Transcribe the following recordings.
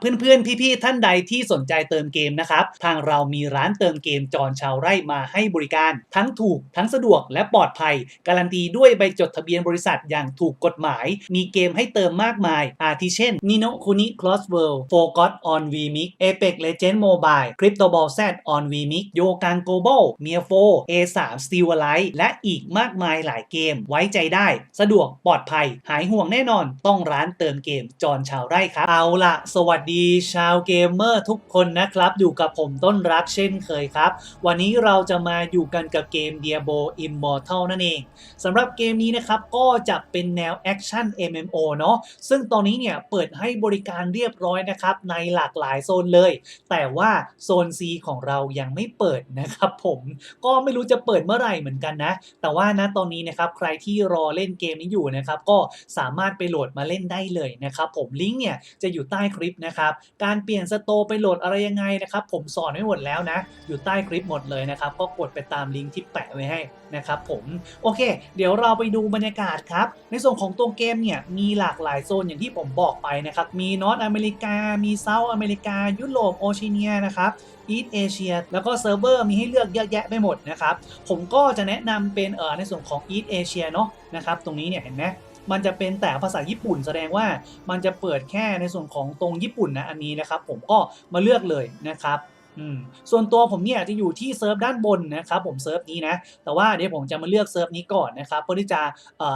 เพื่อนๆ พี่ๆ ท่านใดที่สนใจเติมเกมนะครับ ทางเรามีร้านเติมเกมจอนชาวไร่มาให้บริการ ทั้งถูกทั้งสะดวกและปลอดภัย การันตีด้วยใบจดทะเบียนบริษัทอย่างถูกกฎหมาย มีเกมให้เติมมากมาย อาทิเช่น Nino Kuni Cross World Forgot on VMix Apex Legends Mobile Crypto Ball Z on VMix โยกัง Global m i a 4 A3 Steel Alive และอีกมากมายหลายเกม ไว้ใจได้ สะดวกปลอดภัย หายห่วงแน่นอน ต้องร้านเติมเกมจอนชาวไร่ครับเอาละสวัสดีดีชาวเกมเมอร์ทุกคนนะครับ อยู่กับผมต้นรักเช่นเคยครับ วันนี้เราจะมาอยู่กันกับเกม Diablo Immortal นั่นเองสำหรับเกมนี้นะครับ ก็จะเป็นแนวแอคชั่น MMO เนาะซึ่งตอนนี้เนี่ยเปิดให้บริการเรียบร้อยนะครับ ในหลากหลายโซนเลย แต่ว่าโซน C ของเรายังไม่เปิดนะครับผมก็ไม่รู้จะเปิดเมื่อไหร่เหมือนกันนะ แต่ว่าณตอนนี้นะครับใครที่รอเล่นเกมนี้อยู่นะครับก็สามารถไปโหลดมาเล่นได้เลยนะครับผมลิงก์เนี่ยจะอยู่ใต้คลิปนะครับการเปลี่ยนสโตไปโหลดอะไรยังไงนะครับ ผมสอนไว้หมดแล้วนะ อยู่ใต้คลิปหมดเลยนะครับ ก็กดไปตามลิงก์ที่แปะไว้ให้นะครับผม โอเค เดี๋ยวเราไปดูบรรยากาศครับ ในส่วนของตัวเกมเนี่ย มีหลากหลายโซนอย่างที่ผมบอกไปนะครับ มีนอตอเมริกา มีเซาท์อเมริกา ยุโรป โอเชียเนียนะครับอีสเอเชียแล้วก็เซิร์ฟเวอร์มีให้เลือกเยอะแยะไปหมดนะครับ ผมก็จะแนะนำเป็นเอ่อในส่วนของอีสเอเชียเนาะนะครับ ตรงนี้เนี่ยเห็นไหม มันจะเป็นแต่ภาษาญี่ปุ่น แสดงว่ามันจะเปิดแค่ในส่วนของตรงญี่ปุ่นนะอันนี้นะครับ ผมก็มาเลือกเลยนะครับอืมส่วนตัวผมเนี่ยจะอยู่ที่เซิร์ฟด้านบนนะครับผมเซิร์ฟนี้นะ แต่ว่าเดี๋ยวผมจะมาเลือกเซิร์ฟนี้ก่อนนะครับเพื่อที่จะ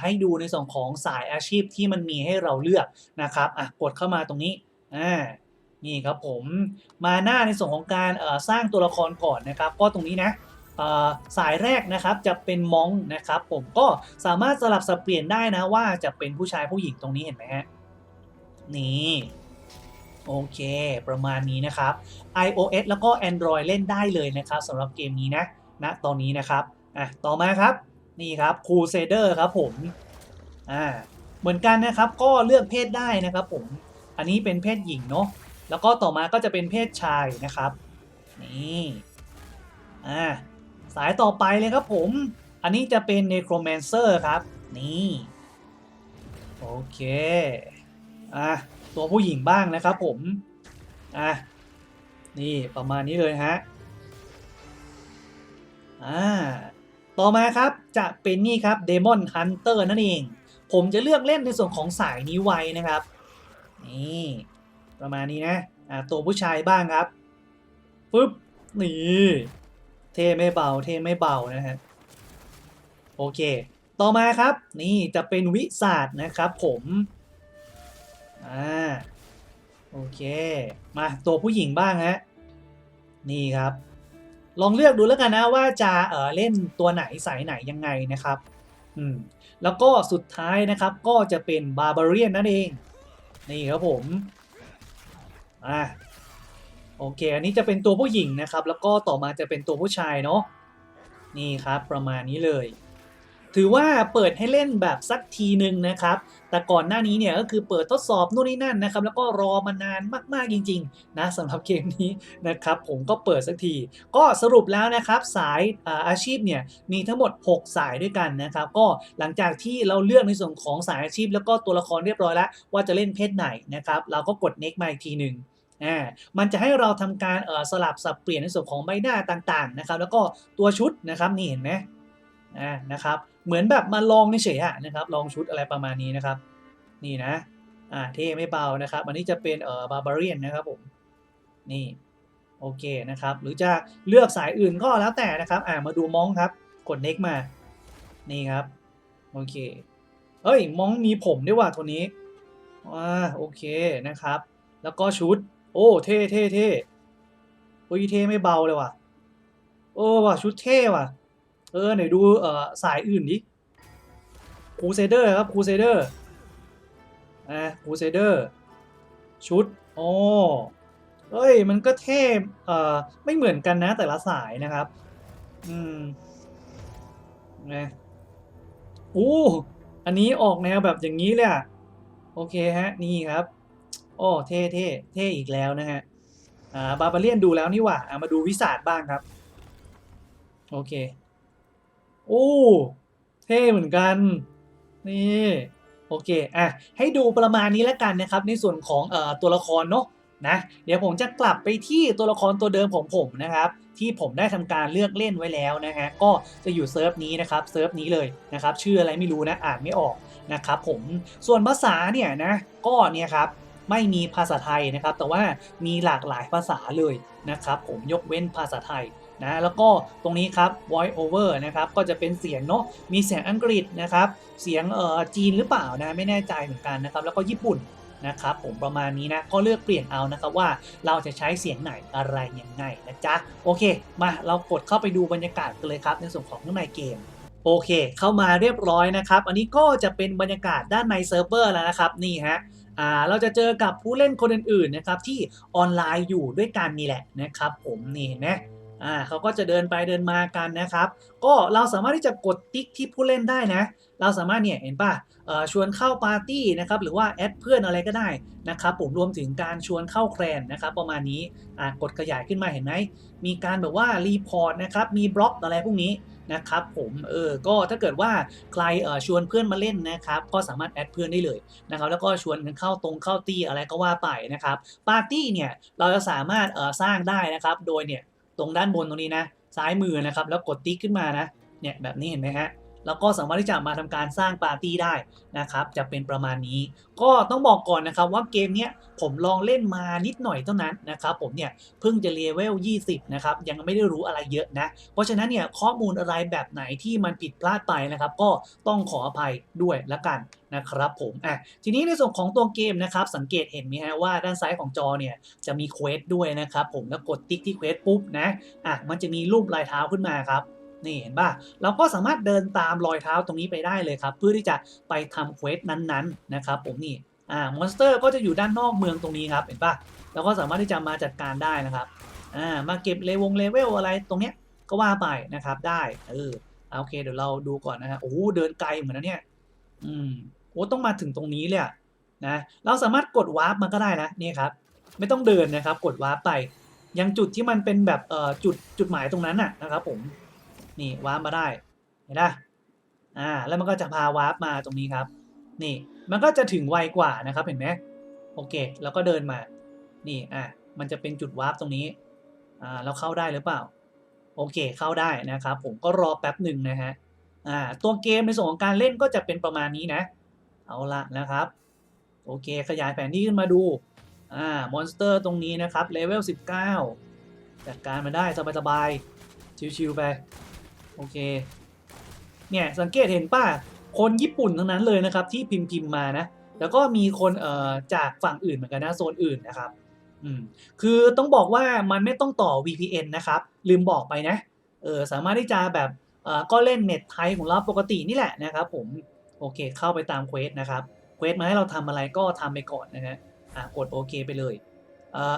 ให้ดูในส่วนของสายอาชีพที่มันมีให้เราเลือกนะครับอะกดเข้ามาตรงนี้อ่านี่ครับผมมาหน้าในส่วนของการสร้างตัวละครก่อนนะครับ ก็ตรงนี้นะ สายแรกนะครับจะเป็นมองนะครับ ผมก็สามารถสลับสับเปลี่ยนได้นะว่าจะเป็นผู้ชายผู้หญิงตรงนี้เห็นไหมฮะนี่โอเค ประมาณนี้นะครับ iOS แล้วก็ Android เล่นได้เลยนะครับสำหรับเกมนี้นะณตอนนี้นะครับอะต่อมาครับนี่ครับ Crusader ครับผมอ่าเหมือนกันนะครับก็เลือกเพศได้นะครับผมอันนี้เป็นเพศหญิงเนาะแล้วก็ต่อมาก็จะเป็นเพศชายนะครับนี่อ่า สายต่อไปเลยครับผม อันนี้จะเป็น Necromancer ครับ นี่ โอเค อะ ตัวผู้หญิงบ้างนะครับผม อะ นี่ประมาณนี้เลยฮะ อ่า ต่อมาครับจะเป็นนี่ครับ Demon Hunter นั่นเอง ผมจะเลือกเล่นในส่วนของสายนี้ไว้นะครับ นี่ ประมาณนี้นะ อ่าตัวผู้ชายบ้างครับปึ๊บ นี่ เท่ไม่เบาเท่ไม่เบานะฮะโอเค ต่อมาครับนี่จะเป็นวิสาดนะครับผมอ่าโอเค มาตัวผู้หญิงบ้างฮะนี่ครับ ลองเลือกดูแล้วกันนะว่าจะเออเล่นตัวไหนสายไหนยังไงนะครับอืมแล้วก็สุดท้ายนะครับก็จะเป็นบาร์บาเรียนนั่นเอง นี่ครับผมอะ โอเค อันนี้จะเป็นตัวผู้หญิงนะครับ แล้วก็ต่อมาจะเป็นตัวผู้ชายเนาะนี่ครับ ประมาณนี้เลย ถือว่าเปิดให้เล่นแบบสักทีหนึ่งนะครับ แต่ก่อนหน้านี้เนี่ยก็คือเปิดทดสอบนู่นนี่นั่นนะครับ แล้วก็รอมานานมากๆจริง ๆ นะสำหรับเกมนี้นะครับ ผมก็เปิดสักที ก็สรุปแล้วนะครับ สายอาอาชีพเนี่ยมีทั้งหมด 6 สายด้วยกันนะครับ ก็หลังจากที่เราเลือกในส่วนของสายอาชีพ แล้วก็ตัวละครเรียบร้อยแล้วว่าจะเล่นเพศไหนนะครับ เราก็กด next มาอีกทีหนึ่ง อ่ามันจะให้เราทำการเอ่อสลับสับเปลี่ยนในส่วนของใบหน้าต่างๆนะครับ แล้วก็ตัวชุดนะครับนี่เห็นไหมอ่านะครับ เหมือนแบบมาลองเฉยๆนะครับ ลองชุดอะไรประมาณนี้นะครับ นี่นะอ่าเท่ไม่เบานะครับ อันนี้จะเป็นเอ่อบาบาเรียนนะครับผมนี่โอเคนะครับ หรือจะเลือกสายอื่นก็แล้วแต่นะครับ อ่ามาดูมองครับ กด next มา นี่ครับ โอเค เอ้ยมองมีผมด้วยว่ะตัวนี้อ่าโอเคนะครับ แล้วก็ชุด โอ้เท่เท่เท่โอ้ยเท่ไม่เบาเลยว่ะ โอ้ว่ะชุดเท่ว่ะ เออไหนดูเอ่อสายอื่นดิคูเซเดอร์ครับคูเซเดอร์อะคูเซเดอร์ ชุดโอ้เอ้ยมันก็เท่เอ่อไม่เหมือนกันนะแต่ละสายนะครับ อืมนะอู้อันนี้ออกแนวแบบอย่างนี้เลยอะโอเคฮะ นี่ครับ โอ้เท่เท่เท่อีกแล้วนะฮะอ่าบาบาเลียนดูแล้วนี่หว่าอ่ามาดูวิสาดบ้างครับ โอเค โอ้ เท่เหมือนกัน นี่โอเค อะ ให้ดูประมาณนี้แล้วกันนะครับ ในส่วนของเอ่อตัวละครเนาะนะ เดี๋ยวผมจะกลับไปที่ตัวละครตัวเดิมของผมนะครับ ที่ผมได้ทำการเลือกเล่นไว้แล้วนะฮะ ก็จะอยู่เซิร์ฟนี้นะครับ เซิร์ฟนี้เลยนะครับ ชื่ออะไรไม่รู้นะ อ่านไม่ออกนะครับผม ส่วนภาษาเนี่ยนะ ก็เนี่ยครับ ไม่มีภาษาไทยนะครับ แต่ว่ามีหลากหลายภาษาเลยนะครับ ผมยกเว้นภาษาไทยนะแล้วก็ตรงนี้ครับ voice over นะครับก็จะเป็นเสียงเนาะมีเสียงอังกฤษนะครับ เสียงเอ่อจีนหรือเปล่านะไม่แน่ใจเหมือนกันนะครับแล้วก็ญี่ปุ่นนะครับผมประมาณนี้นะก็เลือกเปลี่ยนเอานะครับว่าเราจะใช้เสียงไหนอะไรยังไงนะจ๊ะโอเค มาเรากดเข้าไปดูบรรยากาศกันเลยครับ ในส่วนของข้างในเกมโอเค เข้ามาเรียบร้อยนะครับ อันนี้ก็จะเป็นบรรยากาศด้านในเซิร์ฟเวอร์แล้วนะครับนี่ฮะ เราจะเจอกับผู้เล่นคนอื่นๆนะครับที่ออนไลน์อยู่ด้วยกันนี่แหละนะครับผมนี่นไหมอ่าเขาก็จะเดินไปเดินมากันนะครับ ก็เราสามารถที่จะกดติ๊กที่ผู้เล่นได้นะ เราสามารถเนี่ยเห็นป่ะเอ่อชวนเข้าปาร์ตี้นะครับหรือว่าแอดเพื่อนอะไรก็ได้นะครับผมรวมถึงการชวนเข้าแคลนนะครับประมาณนี้อ่ากดขยายขึ้นมาเห็นไหมมีการแบบว่ารีพอร์ตนะครับมีบล็อกอะไรพวกนี้ นะครับผมเออก็ถ้าเกิดว่าใครเออชวนเพื่อนมาเล่นนะครับก็สามารถแอดเพื่อนได้เลยนะครับแล้วก็ชวนกันเข้าตรงเข้าตี้อะไรก็ว่าไปนะครับปาร์ตี้เนี่ยเราจะสามารถเออสร้างได้นะครับ โดยเนี่ยตรงด้านบนตรงนี้นะซ้ายมือนะครับแล้วกดติ๊กขึ้นมานะเนี่ยแบบนี้เห็นไหมฮะ แล้วก็สามารถที่จะมาทำการสร้างปาร์ตี้ได้นะครับจะเป็นประมาณนี้ ก็ต้องบอกก่อนนะครับว่าเกมเนี้ยผมลองเล่นมานิดหน่อยเท่านั้นนะครับผมเนี่ยเพิ่งจะเลเวล 20 นะครับยังไม่ได้รู้อะไรเยอะนะ เพราะฉะนั้นเนี่ยข้อมูลอะไรแบบไหนที่มันผิดพลาดไปนะครับก็ต้องขออภัยด้วยละกันนะครับผมอะทีนี้ในส่วนของตัวเกมนะครับสังเกตเห็นไหมฮะว่าด้านซ้ายของจอเนี่ยจะมีเควสด้วยนะครับผมแล้วกดติ๊กที่เควสปุ๊บนะอะมันจะมีรูปลายเท้าขึ้นมาครับ นี่เห็นป่ะเราก็สามารถเดินตามรอยเท้าตรงนี้ไปได้เลยครับ เพื่อที่จะไปทำเควสนั้นๆนะครับผมนี่อ่ามอนสเตอร์ก็จะอยู่ด้านนอกเมืองตรงนี้ครับเห็นป่ะเราก็สามารถที่จะมาจัดการได้นะครับอ่ามาเก็บเลวงเลเวลอะไรตรงเนี้ยก็ว่าไปนะครับได้เออเอโอเคเดี๋ยวเราดูก่อนนะฮะโอ้โหเดินไกลเหมือนนะเนี่ยอืมโอ้ต้องมาถึงตรงนี้เลยนะเราสามารถกดวาร์ปมันก็ได้นะนี่ครับไม่ต้องเดินนะครับ กดวาร์ปไปยังจุดที่มันเป็นแบบเอ่อจุดจุดหมายตรงนั้นน่ะนะครับผม นี่วาร์ปมาได้ เห็นไหมอ่า แล้วมันก็จะพาวาร์ปมาตรงนี้ครับ นี่ มันก็จะถึงไวกว่านะครับ เห็นไหมโอเค แล้วก็เดินมา นี่ อะ มันจะเป็นจุดวาร์ปตรงนี้ อ่า แล้วเข้าได้หรือเปล่า โอเค เข้าได้นะครับ ผมก็รอแป๊บหนึ่งนะฮะ อ่า ตัวเกมในส่วนของการเล่นก็จะเป็นประมาณนี้นะ เอาละนะครับ โอเค ขยายแผนที่ขึ้นมาดู อ่า มอนสเตอร์ตรงนี้นะครับ เลเวล 19 จัดการมาได้สบายๆ ชิวๆไป อเค เนี่ยสังเกตเห็นป่ะ คนญี่ปุ่นทั้งนั้นเลยนะครับ ที่พิมพ์พิมพ์มานะ แล้วก็มีคนเอ่อจากฝั่งอื่นเหมือนกันนะโซนอื่นนะครับ อืม คือต้องบอกว่ามันไม่ต้องต่อ VPN นะครับ ลืมบอกไปนะ เออสามารถที่จะแบบเอ่อก็เล่นเน็ตไทยของเราปกตินี่แหละนะครับ ผม โอเค เข้าไปตามเควสนะครับ เควสมาให้เราทำอะไรก็ทำไปก่อนนะฮะ อะกดโอเคไปเลย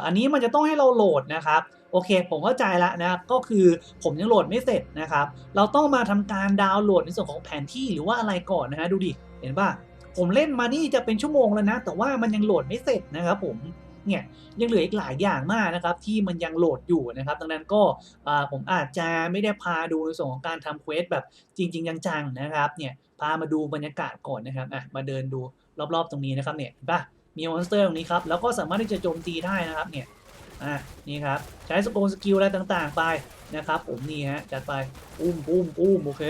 อันนี้มันจะต้องให้เราโหลดนะครับโอเค ผมเข้าใจและนะครับก็คือผมยังโหลดไม่เสร็จนะครับ เราต้องมาทำการดาวน์โหลดในส่วนของแผนที่หรือว่าอะไรก่อนนะฮะดูดิเห็นป่ะผมเล่นมานี่จะเป็นชั่วโมงแล้วนะ แต่ว่ามันยังโหลดไม่เสร็จนะครับ ผมเนี่ยยังเหลืออีกหลายอย่างมากนะครับที่มันยังโหลดอยู่นะครับ ดังนั้นก็ผมอาจจะไม่ได้พาดูในส่วนของการทำเควสแบบจริง ๆ จังๆนะครับเนี่ยพามาดูบรรยากาศก่อนนะครับอะมาเดินดูรอบๆตรงนี้นะครับเนี่ยเห็นป่ะ มีมอนสเตอร์ตรงนี้ครับ แล้วก็สามารถที่จะโจมตีได้นะครับเนี่ยอะนี่ครับ ใช้สโกนสกิลอะไรต่างๆไปนะครับ ผมนี่ฮะจัดไปปุ้มปุ้มปุ้มโอเค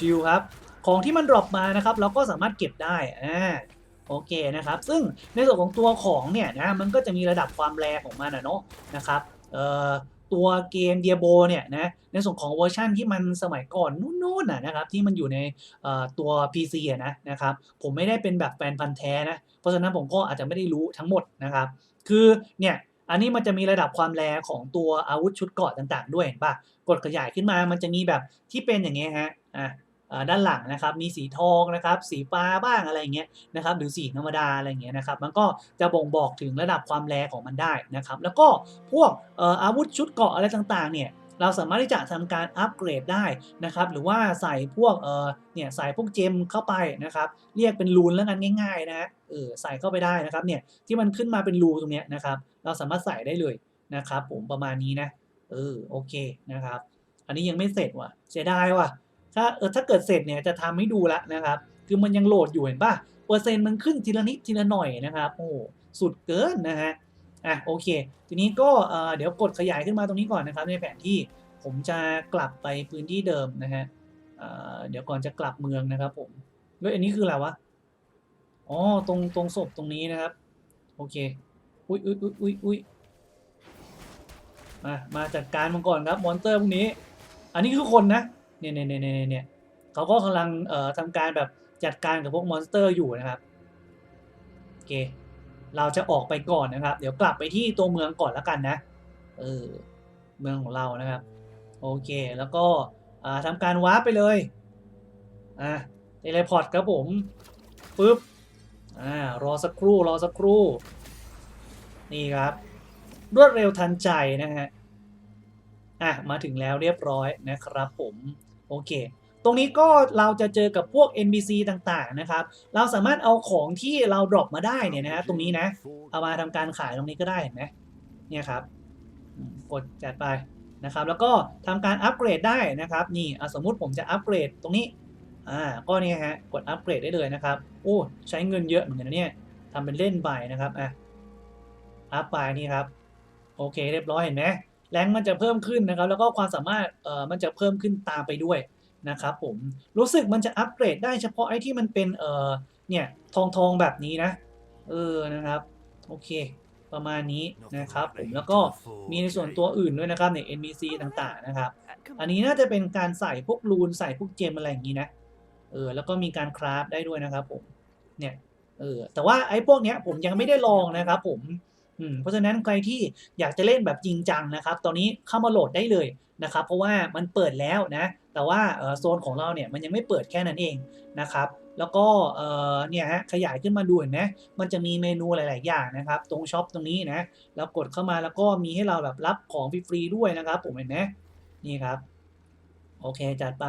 ชิวๆครับ ของที่มันดรอปมานะครับ เราก็สามารถเก็บได้อ่าโอเคนะครับ ซึ่งในส่วนของตัวของเนี่ยนะมันก็จะมีระดับความแรงของมันนะเนาะนะครับเอ่อ ตัวเกมเดียโบเนี่ยนะในส่วนของเวอร์ชันที่มันสมัยก่อนนู้นๆนะนะครับที่มันอยู่ในตัว PC อะนะนะครับผมไม่ได้เป็นแบบแฟนพันธ์แท้นะเพราะฉะนั้นผมก็อาจจะไม่ได้รู้ทั้งหมดนะครับคือเนี่ยอันนี้มันจะมีระดับความแรงของตัวอาวุธชุดเกราะต่างๆ ด้วยเห็นปะกดขยายขึ้นมามันจะมีแบบที่เป็นอย่างเงี้ยฮะอะ ด้านหลังนะครับมีสีทองนะครับสีฟ้าบ้างอะไรเงี้ยนะครับหรือสีธรรมดาอะไรเงี้ยนะครับมันก็จะบ่งบอกถึงระดับความแรงของมันได้นะครับแล้วก็พวกอาวุธชุดเกราะอะไรต่างๆเนี่ยเราสามารถที่จะทำการอัปเกรดได้นะครับหรือว่าใส่พวกเออเนี่ยใส่พวกเจมเข้าไปนะครับเรียกเป็นรูนแล้วกันง่ายๆนะเออใส่เข้าไปได้นะครับเนี่ยที่มันขึ้นมาเป็นรูตรงเนี้ยนะครับเราสามารถใส่ได้เลยนะครับผมประมาณนี้นะเออโอเคนะครับอันนี้ยังไม่เสร็จว่ะเสียดายว่ะ ถ้าเออถ้าเกิดเสร็จเนี่ยจะทำให้ดูล้วนะครับ คือมันยังโหลดอยู่เห็นป่ะเปอร์เซ็นต์มันขึ้นทีละนิดทีละหน่อยนะครับโอ้สุดเกินนะฮะอะโอเค ทีนี้ก็เอ่อเดี๋ยวกดขยายขึ้นมาตรงนี้ก่อนนะครับในแผนที่ผมจะกลับไปพื้นที่เดิมนะฮะเอ่อเดี๋ยวก่อนจะกลับเมืองนะครับผมแล้วอันนี้คืออะไรวะอ๋อตรงตรงศพตรงนี้นะครับ โอเค อุ้ยอุ้ยอุ้ยอุ้ยอุ้ยมามาจัดการมันก่อนครับมอนเตอร์พวกนี้ อันนี้คือคนนะ เนี่ยเนี่ยเนี่ยเนี่ยเขาก็กำลังเอ่อทำการแบบจัดการกับพวกมอนสเตอร์อยู่นะครับโอเค เราจะออกไปก่อนนะครับ เดี๋ยวกลับไปที่ตัวเมืองก่อนแล้วกันนะเออเมืองของเรานะครับ โอเคแล้วก็อ่าทำการวาร์ปไปเลยอ่าเทเลพอร์ตครับผมปึ๊บอ่ารอสักครู่รอสักครู่ นี่ครับ รวดเร็วทันใจนะฮะอะมาถึงแล้วเรียบร้อยนะครับผม โอเค ตรงนี้ก็เราจะเจอกับพวก NPC ต่างๆนะครับ เราสามารถเอาของที่เราดรอปมาได้เนี่ยนะฮะตรงนี้นะ เอามาทำการขายตรงนี้ก็ได้เห็นไหมเนี่ยครับ กดจัดไปนะครับ แล้วก็ทำการอัปเกรดได้นะครับ นี่สมมุติผมจะอัปเกรดตรงนี้ อ่า ก็เนี่ยฮะ กดอัปเกรดได้เลยนะครับ โอ้ ใช้เงินเยอะเหมือนกันนะเนี่ยทำเป็นเล่นไปนะครับ อะ อัพไปนี่ครับ โอเค เรียบร้อยเห็นไหม แรงมันจะเพิ่มขึ้นนะครับ แล้วก็ความสามารถเอ่อมันจะเพิ่มขึ้นตามไปด้วยนะครับผมรู้สึกมันจะอัปเกรดได้เฉพาะไอ้ที่มันเป็นเอ่อเนี่ยทองทองๆแบบนี้นะ เออนะครับ โอเค ประมาณนี้นะครับผมแล้วก็มีในส่วนตัวอื่นด้วยนะครับใน NPC ต่างๆนะครับ อันนี้น่าจะเป็นการใส่พวกรูนใส่พวกเจมอะไรอย่างนี้นะเออแล้วก็มีการคราฟได้ด้วยนะครับผมเนี่ยเออแต่ว่าไอ้พวกเนี้ยผมยังไม่ได้ลองนะครับผมอืม เพราะฉะนั้นใครที่อยากจะเล่นแบบจริงจังนะครับ ตอนนี้เข้ามาโหลดได้เลยนะครับ เพราะว่ามันเปิดแล้วนะ แต่ว่าโซนของเราเนี่ยมันยังไม่เปิดแค่นั้นเองนะครับแล้วก็เนี่ยฮะขยายขึ้นมาดูเห็นไหมมันจะมีเมนูหลาย ๆ อย่างนะครับ ตรงช็อปตรงนี้นะแล้วกดเข้ามาแล้วก็มีให้เราแบบรับของฟรีๆด้วยนะครับ ผมเห็นไหมนี่ครับ โอเค จัดไป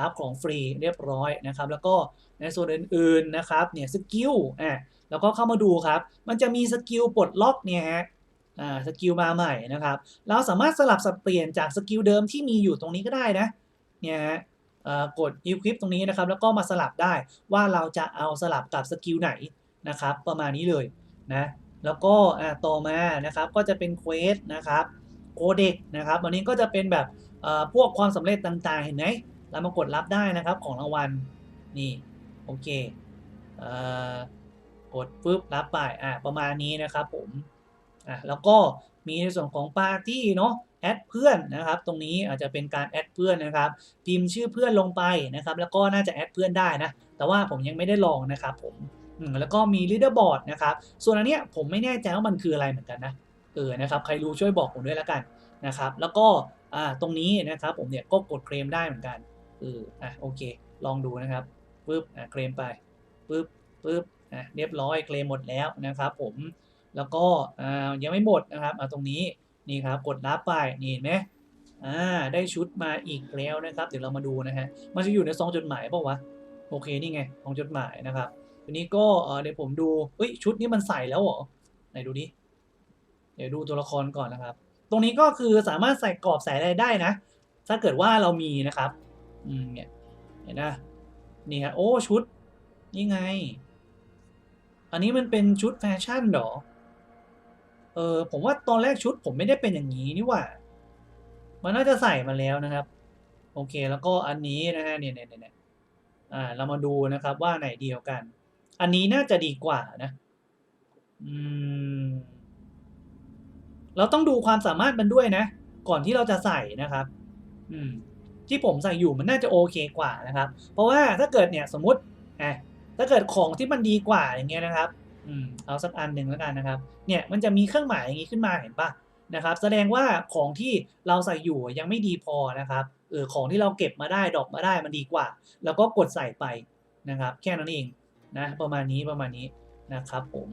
รับของฟรีเรียบร้อยนะครับ แล้วก็ในส่วนอื่น ๆ นะครับ เนี่ยสกิลอะ แล้วก็เข้ามาดูครับ มันจะมีสกิลปลดล็อกเนี่ยฮะสกิลมาใหม่นะครับ เราสามารถสลับสับเปลี่ยนจากสกิลเดิมที่มีอยู่ตรงนี้ก็ได้นะ เนี่ยฮะเอ่อกด equip ตรงนี้นะครับ แล้วก็มาสลับได้ว่าเราจะเอาสลับกับสกิลไหนนะครับ ประมาณนี้เลยนะ แล้วก็ต่อมานะครับ ก็จะเป็นเควสนะครับโคเด็กนะครับ วันนี้ก็จะเป็นแบบพวกความสำเร็จต่างๆ เห็นไหมเรามากดรับได้นะครับของรางวัล นี่ โอเคเอ่อ กดปุ๊บรับไปอ่าประมาณนี้นะครับผมอะแล้วก็มีในส่วนของปาร์ตี้เนาะแอดเพื่อนนะครับ ตรงนี้อาจจะเป็นการแอดเพื่อนนะครับ พิมพ์ชื่อเพื่อนลงไปนะครับ แล้วก็น่าจะแอดเพื่อนได้นะ แต่ว่าผมยังไม่ได้ลองนะครับผมอืมแล้วก็มี leaderboard นะครับ ส่วนอันเนี้ยผมไม่แน่ใจว่ามันคืออะไรเหมือนกันนะเออนะครับใครรู้ช่วยบอกผมด้วยแล้วกันนะครับ แล้วก็อ่าตรงนี้นะครับผมเนี่ยก็กดเคลมได้เหมือนกันเอออะโอเค ลองดูนะครับปึ๊บอะเคลมไปปึ๊บปึ๊บ อะเรียบร้อยเคลมหมดแล้วนะครับผมแล้วก็ยังไม่หมดนะครับเอาตรงนี้นี่ครับกดรับไปนี่เห็นไหมอ่าได้ชุดมาอีกแล้วนะครับ เดี๋ยวเรามาดูนะฮะมันจะอยู่ในซองจดหมายเปล่าวะโอเคนี่ไงซองจดหมายนะครับทีนี้ก็เออเดี๋ยวผมดูเอ้ยชุดนี้มันใส่แล้วเหรอไหนดูดิเดี๋ยวดูตัวละครก่อนนะครับ ตรงนี้ก็คือสามารถใส่กรอบใส่อะไรได้นะ ถ้าเกิดว่าเรามีนะครับอืมเนี่ยเห็นนะนี่ฮะโอ้ชุดนี่ไง อันนี้มันเป็นชุดแฟชั่นเหรอ เออผมว่าตอนแรกชุดผมไม่ได้เป็นอย่างนี้นี่หว่า มันน่าจะใส่มาแล้วนะครับ โอเคแล้วก็อันนี้นะฮะเนี่ยเนี่ยเนี่ยเนี่ยอ่าเรามาดูนะครับว่าไหนเดียวกัน อันนี้น่าจะดีกว่านะ อืม เราต้องดูความสามารถมันด้วยนะ ก่อนที่เราจะใส่นะครับ อืม ที่ผมใส่อยู่มันน่าจะโอเคกว่านะครับ เพราะว่าถ้าเกิดเนี่ยสมมติอะ ถ้าเกิดของที่มันดีกว่าอย่างเงี้ยนะครับอืมเอาสักอันหนึ่งแล้วกันนะครับ เนี่ยมันจะมีเครื่องหมายอย่างนี้ขึ้นมาเห็นปะนะครับ แสดงว่าของที่เราใส่อยู่ยังไม่ดีพอนะครับเออของที่เราเก็บมาได้ดอกมาได้มันดีกว่า แล้วก็กดใส่ไปนะครับ แค่นั้นเองนะประมาณนี้ประมาณนี้นะครับผม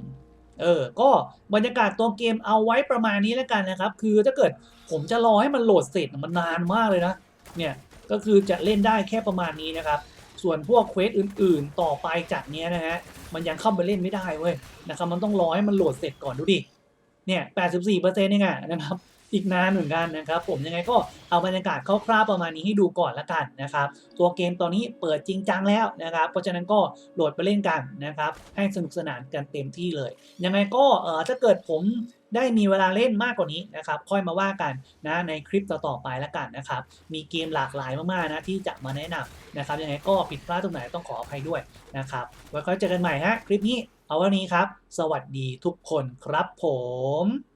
เออ ก็บรรยากาศตัวเกมเอาไว้ประมาณนี้แล้วกันนะครับ คือถ้าเกิดผมจะรอให้มันโหลดเสร็จมันนานมากเลยนะ เนี่ย ก็คือจะเล่นได้แค่ประมาณนี้นะครับ ส่วนพวกเควสอื่นๆ ต่อไปจากเนี้ยนะฮะ มันยังเข้าไปเล่นไม่ได้เว้ยนะครับ มันต้องรอให้มันโหลดเสร็จก่อนดูดิ เนี่ย84%เองอะนะครับ อีกนานเหมือนกันนะครับ ผมยังไงก็เอาบรรยากาศคร่าวๆประมาณนี้ให้ดูก่อนละกันนะครับ ตัวเกมตอนนี้เปิดจริงจังแล้วนะครับ เพราะฉะนั้นก็โหลดไปเล่นกันนะครับ ให้สนุกสนานกันเต็มที่เลย ยังไงก็เออถ้าเกิดผม ได้มีเวลาเล่นมากกว่านี้นะครับ ค่อยมาว่ากันนะในคลิปต่อๆไปแล้วกันนะครับ มีเกมหลากหลายมากๆนะที่จะมาแนะนำนะครับยังไงก็ผิดพลาดตรงไหนต้องขออภัยด้วยนะครับ ไว้ค่อยเจอกันใหม่ฮะคลิปนี้เอาวันนี้ครับ สวัสดีทุกคนครับผม